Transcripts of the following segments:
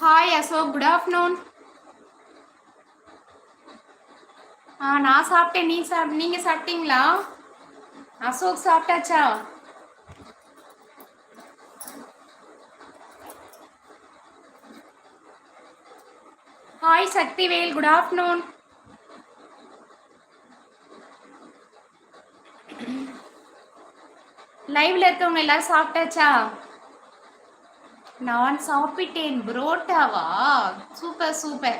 Hi Ashok good afternoon ஆ நான் சாப்பிட்டேன். நீ சாப் நீங்கள் சாப்பிட்டீங்களா? அசோக் சாப்பிட்டாச்சா? ஹாய் சக்திவேல் குட் ஆஃப்டர்நூன் லைவ்ல இருக்கவங்க எல்லாரும் சாப்பிட்டாச்சா? நான் சாப்பிட்டேன் புரோட்டாவா? Super super.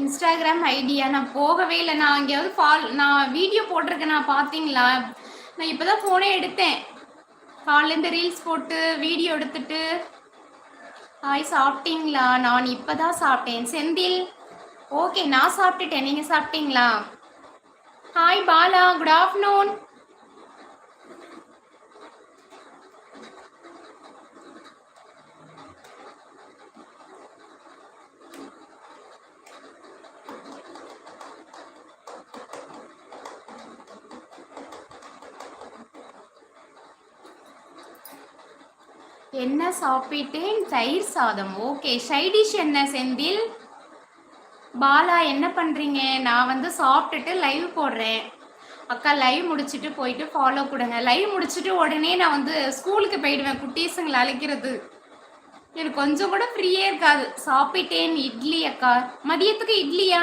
இன்ஸ்டாகிராம் ஐடியா நான் போகவே இல்லை. நான் எங்கேயாவது ஃபால் நான் வீடியோ போட்டிருக்கேன். நான் பார்த்தீங்களா? நான் இப்போ தான் ஃபோனே எடுத்தேன். காலேருந்து ரீல்ஸ் போட்டு வீடியோ எடுத்துட்டு. ஹாய் சாப்பிட்டீங்களா? நான் இப்போ தான் சாப்பிட்டேன். செந்தில் ஓகே நான் சாப்பிட்டுட்டேன். நீங்கள் சாப்பிட்டீங்களா? ஹாய் பாலா குட் ஆஃப்டர்நூன் என்ன சாப்பிட்டேன்? தயிர் சாதம். ஓகே சைடிஷ் என்ன செந்தில்? பாலா என்ன பண்ணுறீங்க நான் வந்து சாப்பிட்டுட்டு லைவ் போடுறேன். அக்கா லைவ் முடிச்சுட்டு போயிட்டு ஃபாலோ கொடுங்க. லைவ் முடிச்சுட்டு உடனே நான் வந்து ஸ்கூலுக்கு போயிடுவேன் குட்டீஸுங்களை அழைக்கிறது. எனக்கு கொஞ்சம் கூட ஃப்ரீயே இருக்காது. சாப்பிட்டேன் இட்லி அக்கா. மதியத்துக்கு இட்லியா?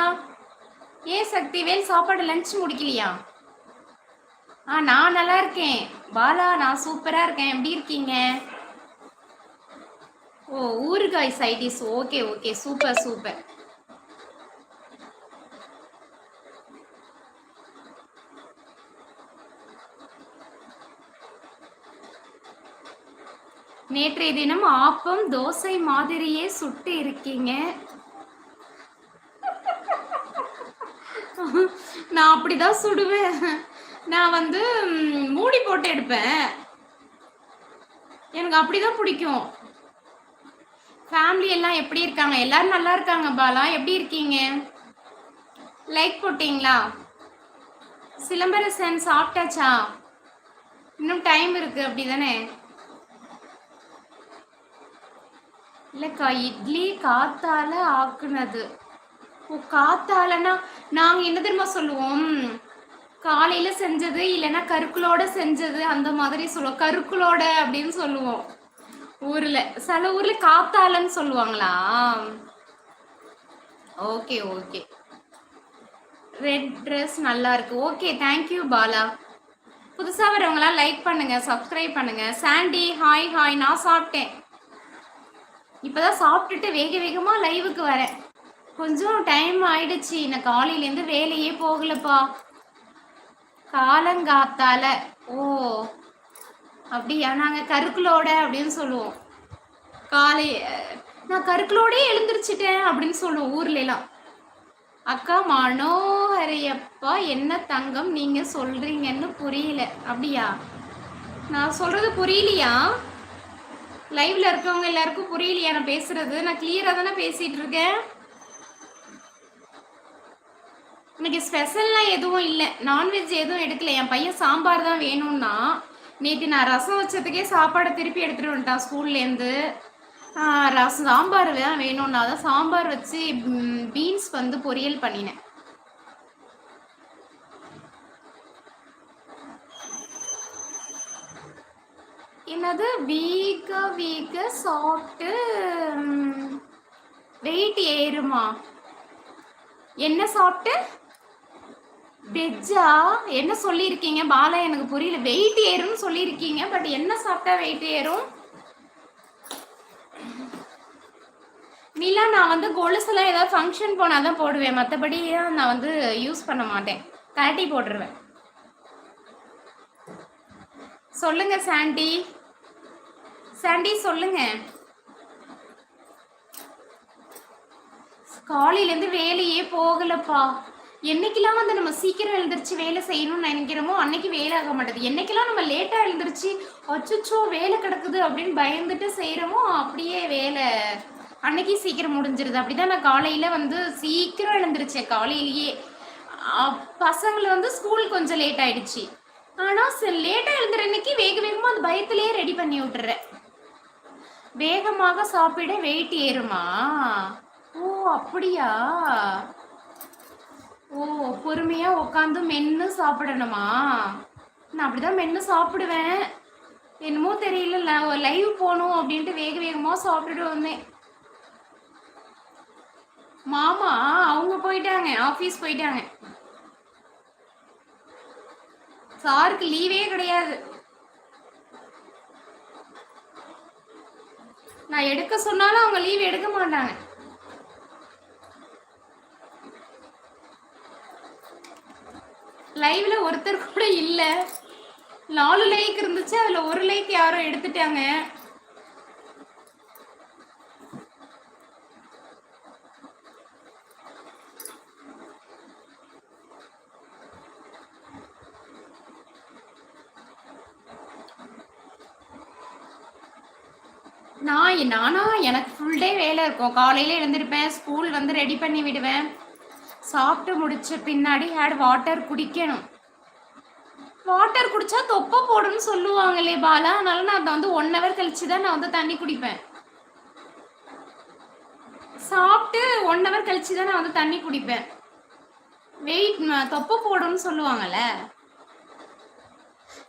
ஏன் சக்திவேல் சாப்பாடு லஞ்ச் முடிக்கலையா? ஆ நான் நல்லா இருக்கேன். பாலா நான் சூப்பராக இருக்கேன். எப்படி இருக்கீங்க? ஓ ஊறுகாய் side dish okay okay. Super super நேற்றைய தினம் ஆப்பம் தோசை மாதிரியே சுட்டு இருக்கீங்க. நான் அப்படிதான் சுடுவேன். நான் வந்து மூடி போட்டு எடுப்பேன். எனக்கு அப்படிதான் பிடிக்கும். ஃபேமிலி எல்லாம் எப்படி இருக்காங்க? எல்லாரும் நல்லா இருக்காங்க பாலா. எப்படி இருக்கீங்க? லைக் போட்டீங்களா? சிலம்பரசன் சாப்பிட்டாச்சா? இன்னும் டைம் இருக்கு அப்படிதானே? இல்லைக்கா இட்லி காத்தால ஆக்குனது. ஓ காத்தாலனா நாங்க என்ன தெரியுமா சொல்லுவோம்? காலையில செஞ்சது இல்லைன்னா கருக்குளோட செஞ்சது அந்த மாதிரி சொல்லுவோம். கருக்குளோட அப்படின்னு சொல்லுவோம். ஊர்ல சில ஊர்ல காத்தாலன்னு சொல்லுவாங்களா? Okay okay. ரெட் ட்ரெஸ் நல்லா இருக்கு. Okay thank you Bala. புதுசா வரவங்களாம் லைக் பண்ணுங்க சப்ஸ்கிரைப் பண்ணுங்க. சாண்டி ஹாய் ஹாய் நான் சாப்பிட்டேன். இப்போதான் சாப்பிட்டுட்டு வேக வேகமா லைவுக்கு வரேன். கொஞ்சம் டைம் ஆயிடுச்சு. நான் காலையிலேருந்து வேலையே போகலப்பா. காலங்காத்தால. ஓ அப்படியா? நாங்க கருக்களோட அப்படின்னு சொல்லுவோம். காலை நான் கருக்களோடயே எழுந்திரிச்சிட்டேன் அப்படின்னு சொல்லுவோம் ஊர்ல எல்லாம். அக்கா மனோஹரியப்பா என்ன தங்கம் நீங்க சொல்றீங்கன்னு புரியல. அப்படியா? நான் சொல்றது புரியலையா? லைவ்ல இருக்கவங்க எல்லாருக்கும் புரியலையா? நான் பேசுறது. நான் கிளியரா தானே பேசிட்டு இருக்கேன்? இன்னைக்கு ஸ்பெஷல்லாம் எதுவும் இல்லை. நான்வெஜ் எதுவும் எடுக்கல. என் பையன் சாம்பார் தான் வேணும்னா நேற்று நான் ரசம் வச்சதுக்கே சாப்பாடை திருப்பி எடுத்துட்டு வந்துட்டான் ஸ்கூல்லேருந்து ரசம் சாம்பார் தான் வேணும்னா தான் சாம்பார் வச்சு பீன்ஸ் வந்து பொரியல் பண்ணினேன். என்னது? வீக்க வீக்க சாப்பிட்டு வெயிட் ஏறுமா? என்ன சாப்பிட்டு? வெஜ்ஜா? என்ன சொல்லியிருக்கீங்க? பாலா எனக்கு புரியல. வெயிட் ஏறும்னு சொல்லியிருக்கீங்க பட் என்ன சாப்பிட்டா வெயிட் ஏறும்? நிலா நான் வந்து கொலுசெல்லாம் ஏதாவது ஃபங்க்ஷன் போனால் தான் போடுவேன். மற்றபடி நான் வந்து யூஸ் பண்ண மாட்டேன். கழட்டி போட்டுருவேன். சொல்லுங்க சாண்டி. சாண்டி சொல்லுங்க. காலையிலேருந்து வேலையே போகலப்பா. என்னைக்கெல்லாம் வந்து நம்ம சீக்கிரம் எழுந்திருச்சு வேலை செய்யணும்னு நினைக்கிறோமோ அன்னைக்கு வேலை ஆக மாட்டேது. என்னைக்கெல்லாம் நம்ம லேட்டாக எழுந்திரிச்சு அச்சச்சோ வேலை கிடக்குது அப்படின்னு பயந்துட்டு செய்கிறோமோ அப்படியே வேலை அன்னைக்கு சீக்கிரம் முடிஞ்சிருது. அப்படிதான் நான் காலையில் வந்து சீக்கிரம் எழுந்திரிச்சேன் காலையிலேயே. பசங்களை வந்து ஸ்கூல் கொஞ்சம் லேட் ஆயிடுச்சு. ஆனால் சில லேட்டாக எழுந்துற அன்னைக்கு வேக வேகமாக அந்த பயத்திலேயே ரெடி பண்ணி விட்டுறேன். வேகமாக சாப்பிட வெயிட் ஏறுமா? ஓ அப்படியா? ஓ பொறுமையா உட்காந்து மென்று சாப்பிடணுமா? நான் அப்படிதான் மென்று சாப்பிடுவேன். என்னமோ தெரியல லைவ் போகணும் அப்படின்ட்டு வேக வேகமாக சாப்பிட்டுட்டு வந்தேன். மாமா அவங்க போயிட்டாங்க ஆஃபீஸ் போயிட்டாங்க. சாருக்கு லீவே கிடையாது. நான் எடுக்க சொன்னாலும் அவங்க லீவ் எடுக்க மாட்டாங்க. லைவ்ல ஒருத்தர் கூட இல்ல. நாலு லைக் இருந்துச்சு அதுல ஒரு லைக் யாரோ எடுத்துட்டாங்க. நான் நானா? எனக்கு ஃபுல் டே வேலை இருக்கும். காலையில எழுந்திருப்பேன் ஸ்கூல் வந்து ரெடி பண்ணி விடுவேன். சாப்பிட்டு முடிச்ச பின்னாடி ஹேட் வாட்டர் குடிக்கணும். வாட்டர் குடிச்சா தொப்பை போடுன்னு சொல்லுவாங்களே பாலா. அதனால நான் அதை வந்து ஒன் ஹவர் கழிச்சு தான் நான் வந்து தண்ணி குடிப்பேன். சாப்பிட்டு ஒன் ஹவர் கழிச்சு தான் நான் வந்து தண்ணி குடிப்பேன். வெயிட் தொப்பை போடும்னு சொல்லுவாங்கல்ல.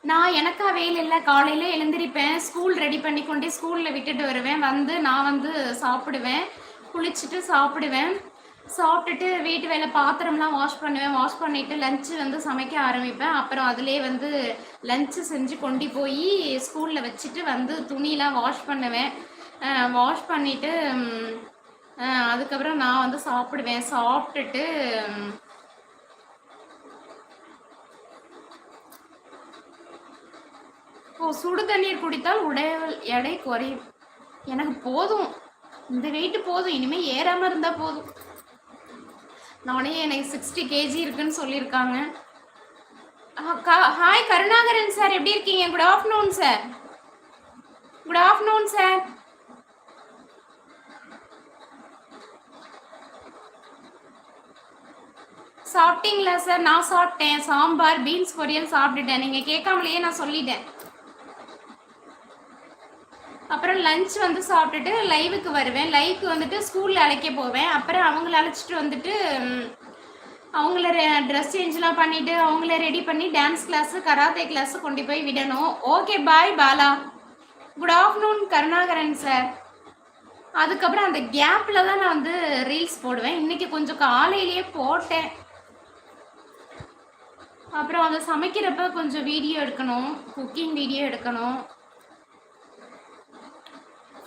நான் எனக்கா வேலை இல்லை காலையில் எழுந்திருப்பேன் ஸ்கூல் ரெடி பண்ணி கொண்டே ஸ்கூலில் விட்டுட்டு வருவேன். வந்து நான் வந்து சாப்பிடுவேன். குளிச்சுட்டு சாப்பிடுவேன். சாப்பிட்டுட்டு வீட்டு வேலை பாத்திரம்லாம் வாஷ் பண்ணுவேன். வாஷ் பண்ணிவிட்டு லஞ்சு வந்து சமைக்க ஆரம்பிப்பேன். அப்புறம் அதிலே வந்து லஞ்சு செஞ்சு கொண்டு போய் ஸ்கூலில் வச்சுட்டு வந்து துணியெலாம் வாஷ் பண்ணுவேன். வாஷ் பண்ணிவிட்டு அதுக்கப்புறம் நான் வந்து சாப்பிடுவேன். சாப்பிட்டுட்டு சுடு தண்ணீர் குடித்தால் உடல் எடை குறையும். எனக்கு போதும். இந்த வெயிட் போதும். இனிமேல் ஏறாமல் இருந்தால் போதும். நானே எனக்கு சிக்ஸ்டி கேஜி இருக்குன்னு சொல்லியிருக்காங்க. ஹாய் கருணாகரன் சார் எப்படி இருக்கீங்க? Good afternoon sir good afternoon sir சாப்பிட்டீங்களா சார் நான் சாப்பிட்டேன். சாம்பார் பீன்ஸ் பொரியல் சாப்பிட்டுட்டேன். நீங்கள் கேட்காமலேயே நான் சொல்லிட்டேன். அப்புறம் லஞ்ச் வந்து சாப்பிட்டுட்டு லைவுக்கு வருவேன். லைவுக்கு வந்துட்டு ஸ்கூலில் அழைக்க போவேன். அப்புறம் அவங்கள அழைச்சிட்டு வந்துட்டு அவங்கள ட்ரெஸ் சேஞ்ச்லாம் பண்ணிவிட்டு அவங்கள ரெடி பண்ணி டான்ஸ் கிளாஸு கராத்தே கிளாஸு கொண்டு போய் விடணும். Okay bye Bala. Good afternoon Karunakaran sir அதுக்கப்புறம் அந்த கேப்பில் தான் நான் வந்து ரீல்ஸ் போடுவேன். இன்றைக்கி கொஞ்சம் காலையிலேயே போட்டேன். அப்புறம் அதை சமைக்கிறப்ப கொஞ்சம் வீடியோ எடுக்கணும் குக்கிங் வீடியோ எடுக்கணும்.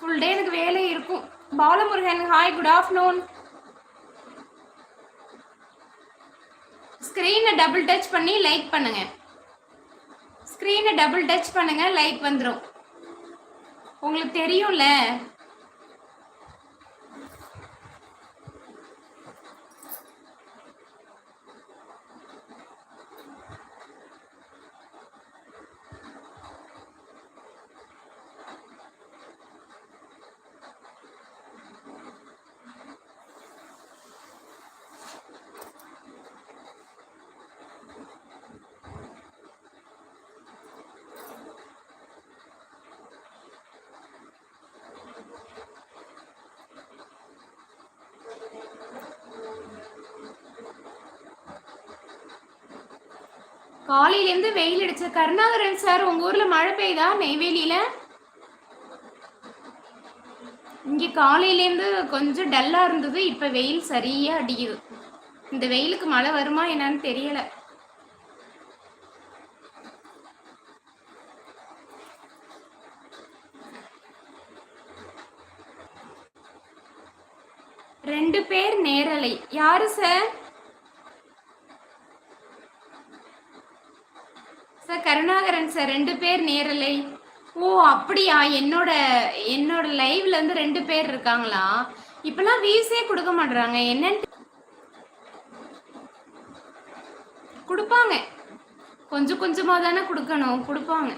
ஃபுல் டே எனக்கு வேலை இருக்கும். பாலமுருகன் ஹாய் குட் ஆஃப்டர்நூன் ஸ்க்ரீனை டபுள் டச் பண்ணி லைக் பண்ணுங்க. ஸ்க்ரீனை டபுள் டச் பண்ணுங்க லைக் வந்துடும் உங்களுக்கு தெரியும்ல? காலையிலேருந்து வெயில் அடிச்ச கருணாகரன் சார் உங்க ஊர்ல மழை பெய்யுதா? நெய்வேலியில? இங்க காலையிலேருந்து கொஞ்சம் டல்லா இருந்தது. இப்ப வெயில் சரியா அடிக்குது. இந்த வெயிலுக்கு மழை வருமா என்னன்னு தெரியல. ரெண்டு பேர் நேரலை. யாரு சார்? சார் கருணாகரன் சார் ரெண்டு பேர் நேரலை. ஓ அப்படியா? என்னோட என்னோட லைவ்ல இருந்து ரெண்டு பேர் இருக்காங்களா? இப்பெல்லாம் வீஸே கொடுக்க மாட்டுறாங்க என்னன்னு கொடுப்பாங்க. கொஞ்சம் கொஞ்சமா தானே கொடுக்கணும். கொடுப்பாங்க.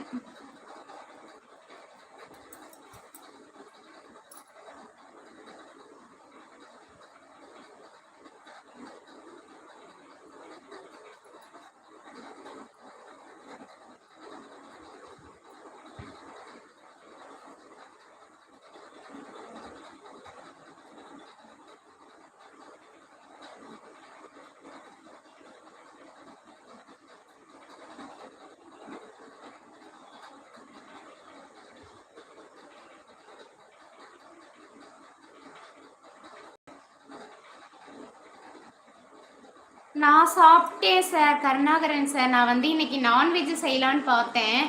நான் சாப்பிட்டேன் சார் கருணாகரன் சார். நான் வந்து இன்னைக்கு நான்வெஜ் செய்யலான்னு பார்த்தேன்.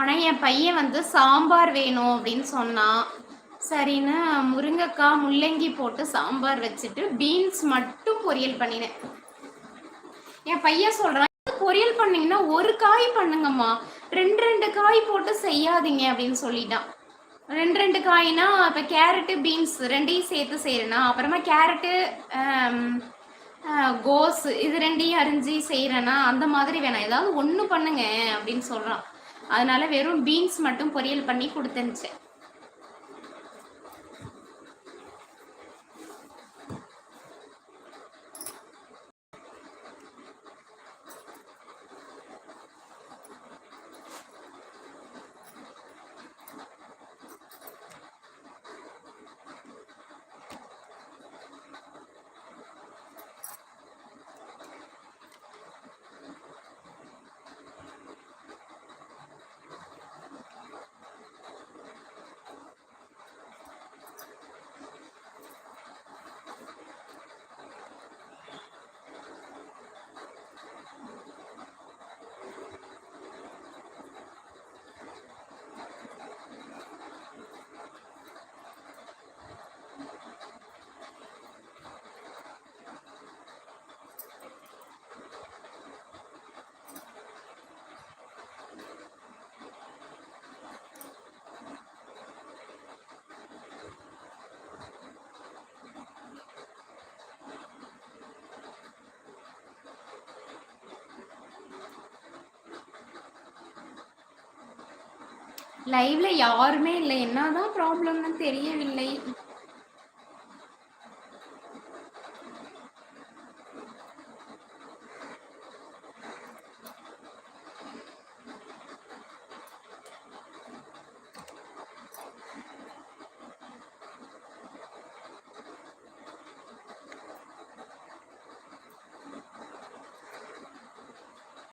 ஆனால் என் பையன் வந்து சாம்பார் வேணும் அப்படின்னு சொன்னான். சரின்னு முருங்கைக்காய் முள்ளங்கி போட்டு சாம்பார் வச்சுட்டு பீன்ஸ் மட்டும் பொரியல் பண்ணினேன். என் பையன் சொல்கிறான் பொரியல் பண்ணிங்கன்னா ஒரு காய் பண்ணுங்கம்மா. ரெண்டு ரெண்டு காய் போட்டு செய்யாதீங்க அப்படின்னு சொல்லிட்டான். ரெண்டு ரெண்டு காய்னா இப்போ கேரட்டு பீன்ஸ் ரெண்டையும் சேர்த்து செய்கிறேன்னா அப்புறமா கேரட்டு கோஸ் இது ரெண்டையும் அரிஞ்சு செய்கிறேன்னா அந்த மாதிரி வேணாம். ஏதாவது ஒன்று பண்ணுங்க அப்படின்னு சொல்கிறான் அதனால வெறும் பீன்ஸ் மட்டும் பொரியல் பண்ணி கொடுத்துருந்துச்சேன் லைவ்ல யாருமே இல்லை. என்னதான் ப்ராப்ளம்னு தெரியவில்லை.